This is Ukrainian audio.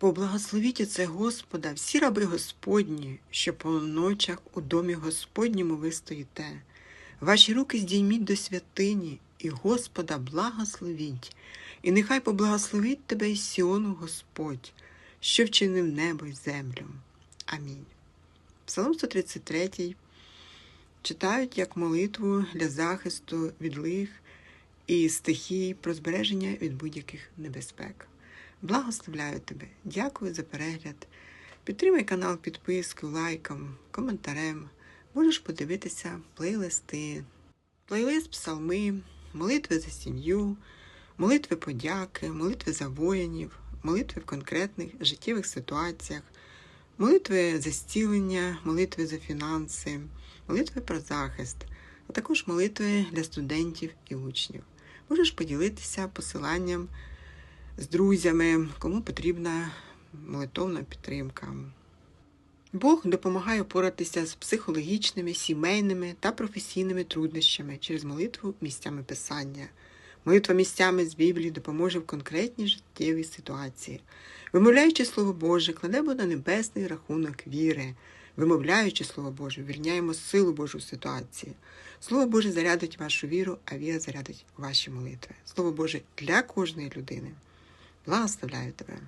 Поблагословіть оце Господа, всі раби Господні, що по ночах у домі Господньому ви стоїте. Ваші руки здійміть до святині, і Господа благословіть, і нехай поблагословить тебе із Сіону Господь, що вчинив небо й землю. Амінь. Псалом 133 читають як молитву для захисту від лих і стихій про збереження від будь-яких небезпек. Благословляю тебе, дякую за перегляд. Підтримай канал підпискою, лайком, коментарем. Можеш подивитися плейлисти, плейлист псалми, молитви за сім'ю, молитви подяки, молитви за воїнів, молитви в конкретних життєвих ситуаціях, молитви за зцілення, молитви за фінанси, молитви про захист, а також молитви для студентів і учнів. Можеш поділитися посиланням з друзями, кому потрібна молитовна підтримка. Бог допомагає впоратися з психологічними, сімейними та професійними труднощами через молитву місцями писання. Молитва місцями з Біблії допоможе в конкретній життєвій ситуації. Вимовляючи Слово Боже, кладемо на небесний рахунок віри. Вимовляючи Слово Боже, вірняємо силу Божу в ситуації. Слово Боже зарядить вашу віру, а віра зарядить ваші молитви. Слово Боже для кожної людини. Благословляю тебе.